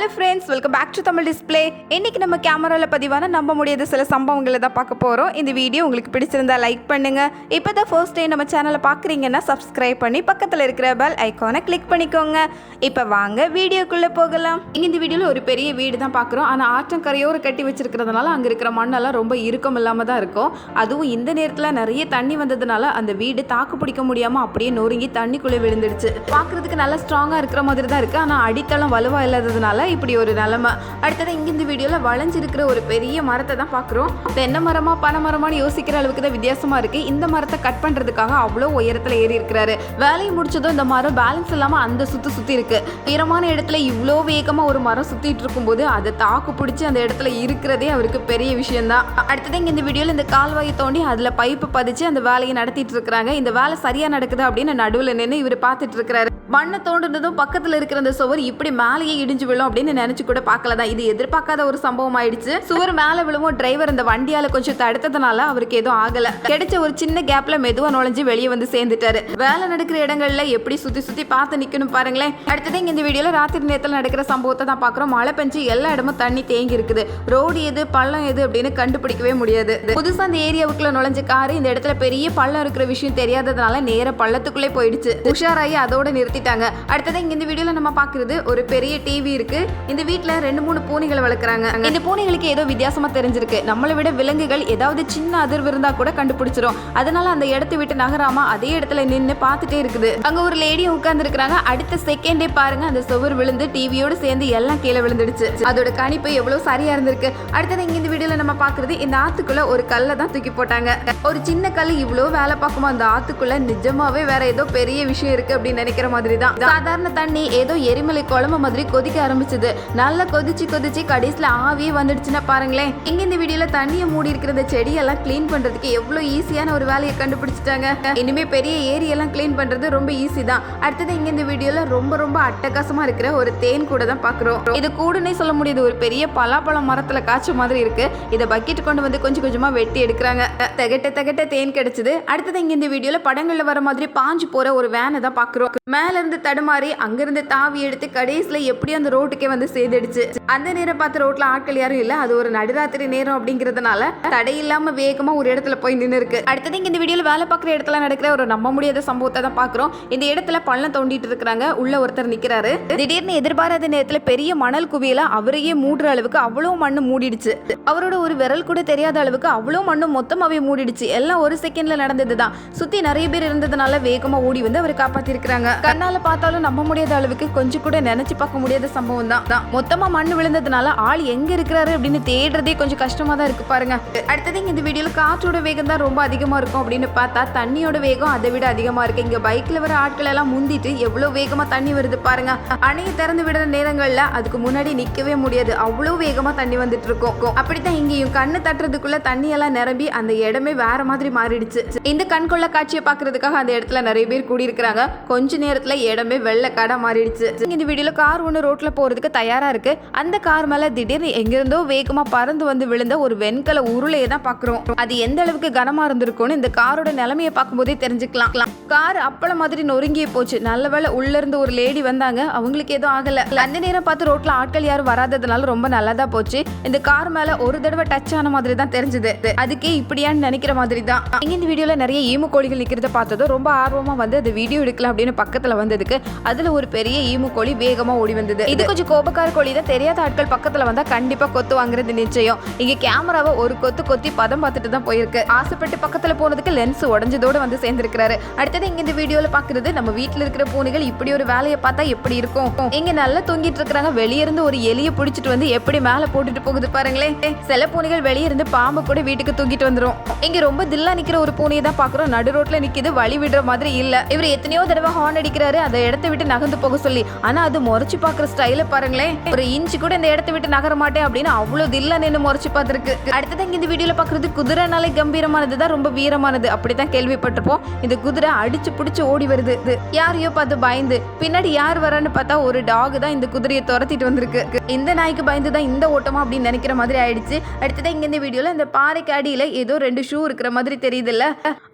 Hello friends welcome back to Tamil display இன்னைக்கு நம்ம கேமராவில் பதிவான நம்ப முடியாத சில சம்பவங்களை தான் பார்க்க போகிறோம் இந்த வீடியோ உங்களுக்கு பிடிச்சிருந்தா லைக் பண்ணுங்கள் இப்போ தான் ஃபர்ஸ்ட் டைம் நம்ம சேனலை பார்க்குறீங்கன்னா சப்ஸ்கிரைப் பண்ணி பக்கத்தில் இருக்கிற பெல் ஐக்கானை கிளிக் பண்ணிக்கோங்க. இப்போ வாங்க வீடியோக்குள்ளே போகலாம். இங்கே இந்த வீடியோவில் ஒரு பெரிய வீடு தான் பார்க்குறோம். ஆனால் ஆற்றங்கரையோடு கட்டி வச்சிருக்கிறதுனால அங்கே இருக்கிற மண்ணெல்லாம் ரொம்ப இறுக்கம் இல்லாமல் தான் இருக்கும். அதுவும் இந்த நேரத்தில் நிறைய தண்ணி வந்ததுனால அந்த வீடு தாக்கு பிடிக்க முடியாமல் அப்படியே நொறுங்கி தண்ணிக்குள்ளே விழுந்துடுச்சு. பார்க்குறதுக்கு நல்லா ஸ்ட்ராங்காக இருக்கிற மாதிரி தான் இருக்குது ஆனால் அடித்தளம் வலுவாக இல்லாததுனால இப்படி ஒரு நிலமை. அடுத்தது இங்கே இந்த வீடியோவில் வளைஞ்சிருக்கிற ஒரு பெரிய மரத்தை தான் பார்க்குறோம். தென்னை மரமா பனை மரமானு யோசிக்கிற அளவுக்கு தான் வித்தியாசமாக இருக்குது இந்த மரத்தை கட் பண்ணுறதுக்காக அவ்வளோ உயரத்தில் ஏறி இருக்கிறாரு. வேலையை முடிச்சதும் இந்த மரம் பேலன்ஸ் இல்லாமல் அந்த சுற்றி சுற்றி இருக்குது உயரமான இடத்துல இவ்வளோ வேகமாக ஒரு மரம் சுற்றிட்டு இருக்கும்போது அதை தாக்கு பிடிச்சி அந்த இடத்துல இருக்கிறதே அவருக்கு பெரிய விஷயம்தான். அடுத்தது இங்கே இந்த வீடியோவில் இந்த கால்வாயை தோண்டி அதில் பைப்பு பதிச்சு அந்த வேலையை நடத்திட்டு இருக்கிறாங்க. இந்த வேலை சரியாக நடக்குது அப்படின்னு நடுவில் நின்று இவர் பார்த்துட்டு இருக்கிறாரு. மண்ணை தோண்டுனதும் பக்கத்தில் இருக்கிற அந்த சுவர் இப்படி மேலேயே இடிஞ்சு விழும் அப்படின்னு நினைச்சு கூட பார்க்கல தான் இது எதிர்பார்க்காத ஒரு சம்பவம் ஆயிடுச்சு. சுவர் மேலே விழுவும் டிரைவர் அந்த வண்டியால கொஞ்சம் தடுத்ததுனால அவருக்கு எதுவும் ஆகல. கிடைச்ச ஒரு சின்ன கேப்ல மெதுவா நுழைஞ்சு வெளியே வந்து சேர்ந்துட்டாரு. வேலை நடக்கிற இடங்கள்ல எப்படி சுத்தி சுத்தி பார்த்து நிக்கணும் பாருங்களேன். அடுத்தது இங்க இந்த வீடியோல ராத்திரி நேரத்தில் நடக்கிற சம்பவத்தை தான் பாக்குறோம் மழை பெஞ்சு எல்லா இடமும் தண்ணி தேங்கி இருக்குது. ரோடு எது பள்ளம் எது அப்படின்னு கண்டுபிடிக்கவே முடியாது. புதுசா அந்த ஏரியாவுக்குள்ள நுழைஞ்ச காரு இந்த இடத்துல பெரிய பள்ளம் இருக்கிற விஷயம் தெரியாததுனால நேர பள்ளத்துக்குள்ளே போயிடுச்சு. உஷாராயி அதோட நிறுத்திட்டாங்க. அடுத்தது இங்க இந்த வீடியோல நம்ம பாக்குறது ஒரு பெரிய டிவி இருக்கு. இந்த வீட்ல ரெண்டு மூணு பூனைகளை வளர்க்குறாங்க. இந்த பூனைகளுக்கு ஏதோ வித்தியாசமா தெரிஞ்சிருக்கு. நம்மளை விட விலங்குகள் ஏதாவது சின்ன அதிர்வு இருந்தா கூட கண்டுபிடிச்சிரும். அதனால அந்த இடத்தை விட்டு நகராம அதே இடத்துல நின்று பார்த்துட்டே இருக்குது. அங்க ஒரு லேடியும் உட்கார்ந்து இருக்கிறாங்க அடுத்த செகண்டே பாருங்க அந்த சுவர் விழுந்து டிவியோட சேர்ந்து எல்லாம் கீழே விழுந்துடுச்சு. அதோட கணிப்பு எவ்வளவு சரியா இருந்திருக்கு. அடுத்தது இங்க இந்த வீடியோல நம்ம பாக்குறது இந்த ஆத்துக்குள்ள ஒரு கல்லை தான் தூக்கி போட்டாங்க. ஒரு சின்ன கல் இவ்வளோ வேலை பார்க்குமா அந்த ஆத்துக்குள்ள நிஜமாவே வேற ஏதோ பெரிய விஷயம் இருக்கு அப்படின்னு நினைக்கிற மாதிரி தான் சாதாரண தண்ணி ஏதோ எரிமலை குழம்பு மாதிரி கொதிக்க ஆரம்பிச்சது. நல்லா கொதிச்சு கொதிச்சு கடைசியில் ஆவியே வந்துடுச்சுன்னா பாருங்களேன். இங்க இந்த வீடியோல தண்ணியை மூடி இருக்கிற செடியெல்லாம் க்ளீன் பண்றதுக்கு எவ்வளவு ஈஸியான ஒரு வேலையை கண்டுபிடிச்சிட்டாங்க. இனிமே பெரிய ஏரியெல்லாம் க்ளீன் பண்றது ரொம்ப ஈஸி தான். அடுத்தது இங்க இந்த வீடியோல ரொம்ப ரொம்ப அட்டகாசமா இருக்கிற ஒரு தேன் கூட தான் பாக்குறோம். இது கூடுனே சொல்ல முடியாது. ஒரு பெரிய பலாப்பழம் மரத்துல காய்ச்ச மாதிரி இருக்கு. இதை பக்கெட் கொண்டு வந்து கொஞ்சம் கொஞ்சமா வெட்டி எடுக்கிறாங்க. தகட்ட தகட்ட தேன் கிடைச்சது. அடுத்தது இங்க இந்த வீடியோல படங்கள்ல வர மாதிரி பாஞ்சு போற ஒரு வேனை தான் பாக்குறோம். மேல இருந்து தடுமாறி அங்கிருந்து தாவி எடுத்து கடைசியில எப்படி அந்த ரோட்டுக்கு வந்து சேர்ந்துடுச்சு அந்த நேரம் பார்த்து ரோட்ல ஆட்கள் யாரும் இல்ல. அது ஒரு நடுராத்திரி நேரம் அப்படிங்கறதுனால தடை இல்லாம வேகமா ஒரு இடத்துல போய் நின்று இருக்கு அடுத்தது இங்க இந்த வீடியோல வேலை பார்க்குற இடத்துல நடக்கிற ஒரு நம்ப முடியாத சம்பவத்தை தான் பாக்குறோம் இந்த இடத்துல பள்ளம் தோண்டிட்டு இருக்காங்க உள்ள ஒருத்தர் நிக்கிறாரு. திடீர்னு எதிர்பாராத நேரத்துல பெரிய மணல் குவியல அவரையே மூடுற அளவுக்கு அவ்வளவு மண்ணு மூடிடுச்சு. அவரோட ஒரு விரல் கூட தெரியாத அளவுக்கு அவ்வளவு மண்ணு மொத்தமாவே மூடிடுச்சு. எல்லாம் ஒரு செகண்ட்ல நடந்ததுதான். சுத்தி நிறைய பேர் இருந்ததுனால வேகமா ஓடி வந்து அவரை காப்பாத்திருக்கிறாங்க. கண்ணால பார்த்தாலும் நம்ப முடியாத அளவுக்கு கொஞ்சம் கூட நினைச்சு பார்க்க முடியாத சம்பவம் தான். தான் மொத்தமா மண்ணு விழுந்ததுனால ஆள் எங்க இருக்கிறாரு அப்படின்னு தேடுறதே கொஞ்சம் கஷ்டமா தான் இருக்கு பாருங்க. அடுத்தது இந்த வீடியோல காற்றோட வேகம் தான் ரொம்ப அதிகமா இருக்கும் அப்படின்னு பார்த்தா தண்ணியோட வேகம் அதை விட அதிகமா இருக்கு. இங்க பைக்ல வர ஆட்கள் எல்லாம் முந்திட்டு எவ்வளவு வேகமா தண்ணி வருது பாருங்க. அணையை திறந்து விடுற நேரங்கள்ல அதுக்கு முன்னாடி நிக்கவே முடியாது. அவ்வளவு வேகமா தண்ணி வந்துட்டு இருக்கும். அப்படித்தான் இங்கேயும் கண்ணு தட்டுறதுக்குள்ள தண்ணி எல்லாம் நிரம்பி அந்த இடமே வேற மாதிரி மாறிடுச்சு. இந்த கண்கொள்ள காட்சியை பாக்குறதுக்காக அந்த இடத்துல நிறைய பேர் கூடியிருக்கிறாங்க. கொஞ்ச நேரத்துல இடமே வெள்ளை மாறிடுச்சு. இந்த வீடியோல கார் ஒன்று ரோட்ல போறதுக்கு தயாராக இருக்கு. அந்த கார் மேலே திடீர்னு எங்கேருந்தோ வேகமாக பறந்து வந்து விழுந்த ஒரு வெண்கல உருளையை தான் பாக்குறோம். அது எந்த அளவுக்கு கனமா இருந்திருக்கும்னு இந்த காரோட நிலைமையை பார்க்கும்போதே தெரிஞ்சுக்கலாம். கார் அப்பள மாதிரி நொறுங்கி போச்சு. நல்ல வேலை உள்ள இருந்து ஒரு லேடி வந்தாங்க. அவங்களுக்கு எதுவும் ஆகலை. அந்த நேரம் பார்த்து ரோட்டில் ஆட்கள் யாரும் வராததுனால ரொம்ப நல்லதா போச்சு. இந்த கார் மேலே ஒரு தடவை டச் ஆன மாதிரி தான் தெரிஞ்சது. அதுக்கே இப்படியான்னு நினைக்கிற மாதிரி தான். இங்கே இந்த வீடியோவில் நிறைய ஈமு கோழிகள் நிற்கிறத பார்த்ததும் ரொம்ப ஆர்வமாக வந்து அது வீடியோ எடுக்கலாம் அப்படின்னு பக்கத்தில் வந்ததுக்கு அதில் ஒரு பெரிய ஈமு கோழி வேகமாக ஓடி வந்தது. இது கொஞ்சம் கோபக்கார கோழி தான் தெரியாத ஆட்கள் பக்கத்துல வந்தா கண்டிப்பா கொத்து வாங்குறது நிச்சயம். இங்க கேமராவை ஒரு கொத்து கொத்தி பதம் பார்த்துட்டு தான் போயிருக்கு. ஆசைப்பட்டு பக்கத்துல போனதுக்கு லென்ஸ் உடஞ்சதோட வந்து சேர்ந்திருக்கிறாரு. அடுத்தது இங்க இந்த வீடியோல பாக்குறது நம்ம வீட்டில் இருக்கிற பூனைகள் இப்படி ஒரு வேலையை பார்த்தா எப்படி இருக்கும்? இங்க நல்லா தூங்கிட்டு இருக்காங்க வெளியிருந்து ஒரு எலியை பிடிச்சிட்டு வந்து எப்படி மேல போட்டுட்டு போகுது பாருங்களேன். சில பூனைகள் வெளியிருந்து பாம்பு கூட வீட்டுக்கு தூக்கிட்டு வந்துரும். இங்க ரொம்ப தில்லா நிக்கிற ஒரு பூனையை தான் பாக்குறோம். நடு ரோட்ல நிக்கிது வழி விடுற மாதிரி இல்ல. இவர் எத்தனையோ தடவை ஹார்ன் அடிக்கிறாரு. அந்த இடத்த விட்டு நகர்ந்து போக சொல்லி. ஆனா அது முறைச்சு பாக்குற ஸ்டைல பாருங்களேன் ஒரு இன்ச்சு கூட இந்த இடத்தை விட்டு நகர மாட்டேன் அப்படின்னு அவ்வளவு தில்ல நின்று முறைச்சு பார்த்திருக்கு. அடுத்தது இங்கே இந்த வீடியோவில் பார்க்குறது குதிரைனாலே கம்பீரமானது தான் ரொம்ப வீரமானது. அப்படித்தான் கேள்விப்பட்டிருப்போம். இந்த குதிரை அடிச்சு பிடிச்சி ஓடி வருது. யாரையோ பார்த்து பயந்து பின்னாடி யார் வரான்னு பார்த்தா ஒரு டாக் தான் இந்த குதிரையை துரத்திட்டு வந்திருக்கு. இந்த நாய்க்கு பயந்து தான் இந்த ஓட்டமா அப்படின்னு நினைக்கிற மாதிரி ஆயிடுச்சு. அடுத்ததான் இங்க இந்த வீடியோல இந்த பாறைக்கு அடியில ஏதோ ரெண்டு ஷூ இருக்கிற மாதிரி தெரியுதுல்ல.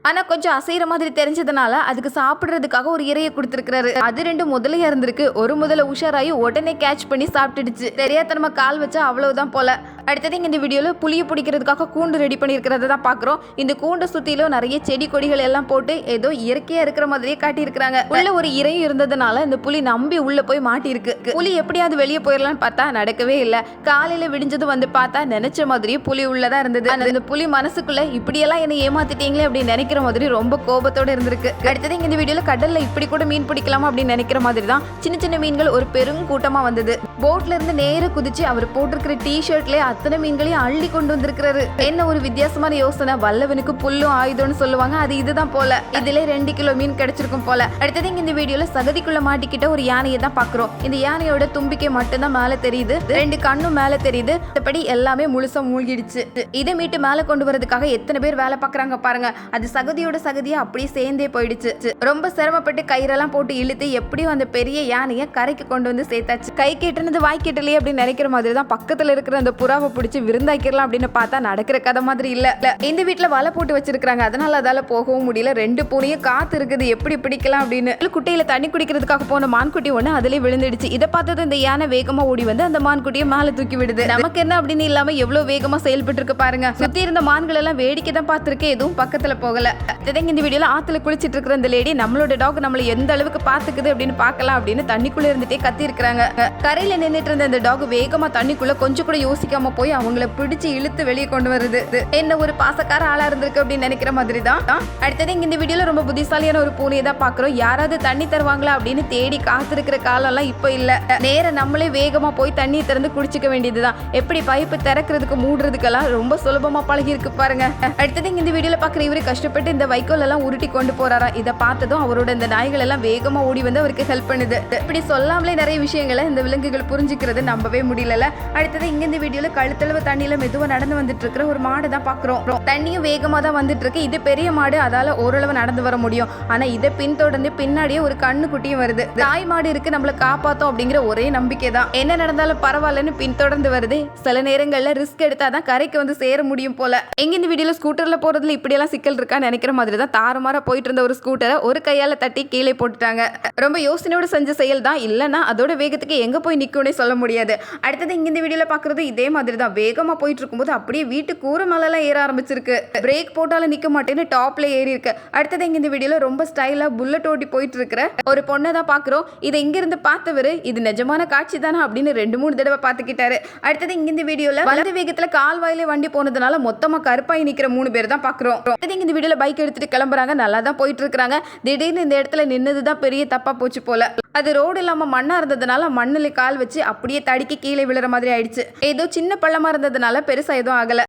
ஆனா கொஞ்சம் அசைற மாதிரி தெரிஞ்சதுனால அதுக்கு சாப்பிடுறதுக்காக ஒரு இறையை கொடுத்துருக்காரு அது ரெண்டு முதலையா இருந்திருக்கு. ஒரு முதல்ல உஷாராயி உடனே கேட்ச் கேட்ச் பண்ணி சாப்பிட்டுடுச்சு. தெரியாதனமா கால் வச்சா அவ்வளவுதான் போல. அடுத்தது இந்த வீடியோவில் புளியை பிடிக்கிறதுக்காக கூண்டு ரெடி பண்ணியிருக்கிறத தான் பாக்குறோம் இந்த கூண்டை சுத்திலும் நிறைய செடி கொடிகள் எல்லாம் போட்டு ஏதோ இயற்கையாக இருக்கிற மாதிரியே காட்டியிருக்கிறாங்க. உள்ள ஒரு இறையும் இருந்ததுனால இந்த புலி நம்பி உள்ள போய் மாட்டியிருக்கு. புலி எப்படியாவது வெளியே போயிடலாம்னு பார்த்தா நடக்கவே இல்லை. காலையில விடிஞ்சது வந்து பார்த்தா நினைச்ச மாதிரியே புலி உள்ளதாக இருந்தது. அந்த இந்த புலி மனசுக்குள்ளே இப்படியெல்லாம் என்னை ஏமாத்திட்டீங்களே அப்படின்னு நினைக்கிற மாதிரி ரொம்ப கோபத்தோட இருந்திருக்கு. அடுத்தது இந்த வீடியோவில் கடல்ல இப்படி கூட மீன் பிடிக்கலாமா அப்படின்னு நினைக்கிற மாதிரி தான் சின்ன சின்ன மீன்கள் ஒரு பெரும் கூட்டமாக வந்தது. போட்ல இருந்து நேர குதிச்சு அவர் போட்டிருக்கிற டி ஷர்ட்ல அத்தனை மீன்களையும் அள்ளி கொண்டு வந்திருக்கிறாரு. என்ன ஒரு வித்தியாசமான யோசனை. வல்லவனுக்கு புல்லும் ஆயுதம்னு சொல்லுவாங்க. அது இதுதான் போல. இதுல ரெண்டு கிலோ மீன் கிடைச்சிருக்கும் போல. அடுத்தது இந்த வீடியோல சகதிக்குள்ள மாட்டிக்கிட்ட ஒரு யானையை தான் பாக்குறோம் இந்த யானையோட தும்பிக்கை மட்டும்தான் மேல தெரியுது. ரெண்டு கண்ணும் மேல தெரியுது. மற்றபடி எல்லாமே முழுசா மூழ்கிடுச்சு. இதை மீட்டு மேல கொண்டு வரதுக்காக எத்தனை பேர் வேலை பாக்குறாங்க பாருங்க. அது சகதியோட சகதியா அப்படியே சேர்ந்தே போயிடுச்சு. ரொம்ப சிரமப்பட்டு கயிறெல்லாம் போட்டு இழுத்து எப்படியும் அந்த பெரிய யானையை கரைக்கு கொண்டு வந்து சேர்த்தாச்சு. கை கேட்டுனது வாய் கேட்டலையே அப்படின்னு நினைக்கிற மாதிரி தான் பக்கத்தில் இருக்கிற அந்த புறாவை பிடிச்சி விருந்தாக்கிடலாம் அப்படின்னு பார்த்தா நடக்கிற கதை மாதிரி இல்லை. இந்த வீட்டில் வலை போட்டு வச்சிருக்காங்க அதனால அதால் போகவும் முடியல. ரெண்டு பூனையும் காத்து இருக்குது. எப்படி பிடிக்கலாம் அப்படின்னு. குட்டையில தண்ணி குடிக்கிறதுக்காக போன மான்குட்டி ஒன்று அதிலே விழுந்துடுச்சு. இதை பார்த்தது இந்த யானை வேகமா ஓடி வந்து அந்த மான்குட்டியை மேலே தூக்கி விடுது. நமக்கு என்ன அப்படின்னு இல்லாம எவ்வளவு வேகமா செயல்பட்டு இருக்கு பாருங்க. சுத்தி இருந்த மான்கள் எல்லாம் வேடிக்கை தான் பார்த்துருக்கேன். எதுவும் பக்கத்துல போகல. அடுத்தது இந்த வீடியோல ஆத்துல குளிச்சிட்டு இருக்கிற இந்த லேடி நம்மளோட டாக் நம்மளை எந்த அளவுக்கு பாத்துக்குது அப்படின்னு பார்க்கலாம் அப்படின்னு தண்ணிக்குள்ள இருந்துட்டே கத்தி இருக்கிறாங்க கரையில நின்றுட்டு இருந்த இந்த டாக் வேகமா தண்ணிக்குள்ள கொஞ்சம் கூட யோசிக்காம போய் அவங்கள பிடிச்சு இழுத்து வெளியே கொண்டு வருது. என்ன ஒரு பாசக்கார ஆளா இருந்திருக்கு அப்படின்னு நினைக்கிற மாதிரி தான் அடுத்தது இங்க இந்த வீடியோல ரொம்ப புத்திசாலியான ஒரு பூனையை தான் பாக்குறோம். யாராவது தண்ணி தருவாங்களா அப்படின்னு தேடி காத்திருக்கிற காலம்லாம் இப்போ இல்ல. நேர நம்மளே வேகமா போய் தண்ணி திறந்து குடிச்சிக்க வேண்டியதுதான். எப்படி பைப்பு திறக்கிறதுக்கு மூடுறதுக்கெல்லாம் ரொம்ப சுலபமா பழகி இருக்கு பாருங்க. அடுத்தது இங்க இந்த வீடியோல பாக்குற இவரு கஷ்டப்பட்டு இந்த வைக்கோல் எல்லாம் உருட்டி கொண்டு போறாரா? இதை பார்த்ததும் அவரோட இந்த நாய்கள் எல்லாம் வேகமா ஓடி வந்து அவருக்கு ஹெல்ப் பண்ணுது. இப்படி சொல்லாமலே நிறைய விஷயங்களை இந்த விலங்குகள் புரிஞ்சுக்கிறது நம்பவே முடியல அடுத்தது இங்க இந்த வீடியோல கழுத்தளவு தண்ணியில மெதுவா நடந்து வந்துட்டு இருக்கிற ஒரு மாடு தான் பாக்குறோம். தண்ணியும் வேகமா தான் வந்துட்டு இருக்கு இது பெரிய மாடு அதால ஓரளவு நடந்து வர முடியும். ஆனா இதை பின்தொடர்ந்து பின்னாடியே ஒரு கண்ணு குட்டியும் வருது. தாய் மாடு இருக்கு நம்மள காப்பாத்தோம் அப்படிங்கிற ஒரே நம்பிக்கை தான். என்ன நடந்தாலும் பரவாயில்லன்னு பின்தொடர்ந்து வருது. சில நேரங்கள்ல ரிஸ்க் எடுத்தாதான் கரைக்கு வந்து சேர முடியும் போல. எங்க இந்த வீடியோல ஸ்கூட்டர்ல போறதுல இப்படியெல்லாம் சிக்கல் இருக்கான்னு நினைக்கிற மாதிரி தான் தாறுமாறா போயிட்டு இருந்த ஒரு ஸ்கூட்டரை ஒரு கையால தட்டி கீழே போட்டுட்டாங்க. ரொம்ப யோசனையோட செஞ்ச செயல் தான். இல்லைன்னா அதோட வேகத்துக்கு எங்க போய் நிற்கும்னே சொல்ல முடியாது. அடுத்தது இங்க இந்த வீடியோல பாக்குறது இதே மாதிரி தான் வேகமா போயிட்டு இருக்கும்போது அப்படியே வீட்டு கூரை மேலெல்லாம் ஏற ஆரம்பிச்சிருக்கு. பிரேக் போட்டாலும் நிக்க மாட்டேன்னு டாப்ல ஏறி இருக்கு. அடுத்தது இங்க இந்த ரொம்ப ஸ்டைலா புல்லட் ஓட்டி போயிட்டு இருக்கிற ஒரு பொண்ணை தான் பாக்குறோம். இதை இங்கிருந்து பார்த்தவர் பார்த்தவரு இது நிஜமான காட்சி தானே அப்படின்னு ரெண்டு மூணு தடவை பார்த்துக்கிட்டாரு. அடுத்தது இங்க இந்த வீடியோல வலது வேகத்துல கால்வாயில வண்டி போனதுனால மொத்தமாக கருப்பாய் நிற்கிற மூணு பேர் தான் பாக்குறோம். அடுத்தது இங்க இந்த வீடியோல பைக் எடுத்துட்டு கிளம்புறாங்க. நல்லா தான் போயிட்டு இருக்காங்க திடீர்னு இந்த இடத்துல நின்னது தான் பெரிய தப்பா போச்சு போல. அது ரோடு இல்லாம மண்ணா இருந்ததுனால மண்ணில் கால் வச்சு அப்படியே தடுக்கி கீழே விழுற மாதிரி ஆயிடுச்சு. ஏதோ சின்ன பள்ளமா இருந்ததுனால பெருசா எதுவும் ஆகல.